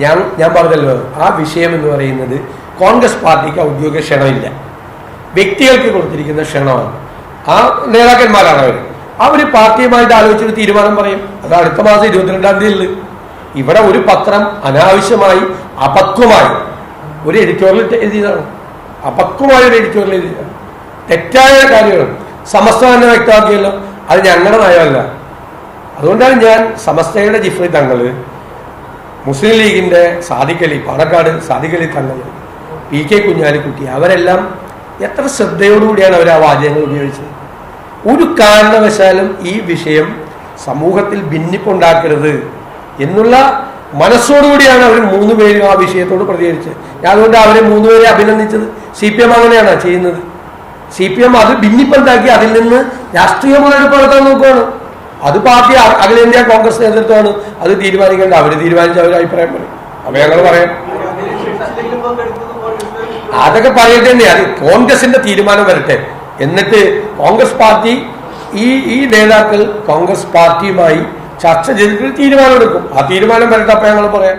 ഞാൻ ഞാൻ പറഞ്ഞല്ലോ ആ വിഷയം എന്ന് പറയുന്നത് കോൺഗ്രസ് പാർട്ടിക്ക് ഔദ്യോഗിക ക്ഷണമില്ല. വ്യക്തികൾക്ക് കൊടുത്തിരിക്കുന്ന ക്ഷണമാണ്. ആ നേതാക്കന്മാരാണ് അവർ അവർ പാർട്ടിയുമായിട്ട് ആലോചിച്ചൊരു തീരുമാനം പറയും. അത് അടുത്ത മാസം ഇരുപത്തിരണ്ടാം തീയതി ഇവിടെ ഒരു പത്രം അനാവശ്യമായി അപക്വമായി ഒരു എഡിറ്റോറിയൽ എഴുതിയതാണ്. അപക്വമായ ഒരു എഡിറ്റോറിയൽ എഴുതിയതാണ്. തെറ്റായ കാര്യമാണ്. സമസ്ത വ്യക്തമാക്കിയല്ലോ. അത് ഞങ്ങളുടെ നയമല്ല. അതുകൊണ്ടാണ് ഞാൻ സമസ്തയുടെ ജിഫ്രി തങ്ങൾ മുസ്ലിം ലീഗിന്റെ സാധിക്കലി പാണക്കാട് സാധിക്കലി തങ്ങൾ പി കെ കുഞ്ഞാലിക്കുട്ടി അവരെല്ലാം എത്ര ശ്രദ്ധയോടുകൂടിയാണ് അവർ ആ വാചകങ്ങൾ ഉപയോഗിച്ചത്? ഒരു കാരണവശാലും ഈ വിഷയം സമൂഹത്തിൽ ഭിന്നിപ്പുണ്ടാക്കരുത് എന്നുള്ള മനസ്സോടുകൂടിയാണ് അവർ മൂന്ന് പേരും ആ വിഷയത്തോട് പ്രതികരിച്ചത്. ഞാൻ അതുകൊണ്ട് അവരെ മൂന്ന് പേരെ അഭിനന്ദിച്ചത് സി പി എം അങ്ങനെയാണ് ചെയ്യുന്നത്. സി പി എം അത് ഭിന്നിപ്പുണ്ടാക്കി അതിൽ നിന്ന് രാഷ്ട്രീയ മുതലെടുപ്പ് നടത്താൻ നോക്കുകയാണ് അത് പാർട്ടി അഖിലേന്ത്യാ കോൺഗ്രസ് നേതൃത്വമാണ്. അത് തീരുമാനിക്കേണ്ട. അവർ തീരുമാനിച്ച അവർ അഭിപ്രായം പറയും. അപ്പൊ ഞങ്ങൾ പറയാം. അതൊക്കെ പറയട്ടെ അത് കോൺഗ്രസിന്റെ തീരുമാനം വരട്ടെ. എന്നിട്ട് കോൺഗ്രസ് പാർട്ടി ഈ ഈ നേതാക്കൾ കോൺഗ്രസ് പാർട്ടിയുമായി ചർച്ച ചെയ്തിട്ട് തീരുമാനം എടുക്കും ആ തീരുമാനം വരട്ടെ അപ്പൊ ഞങ്ങൾ പറയാം.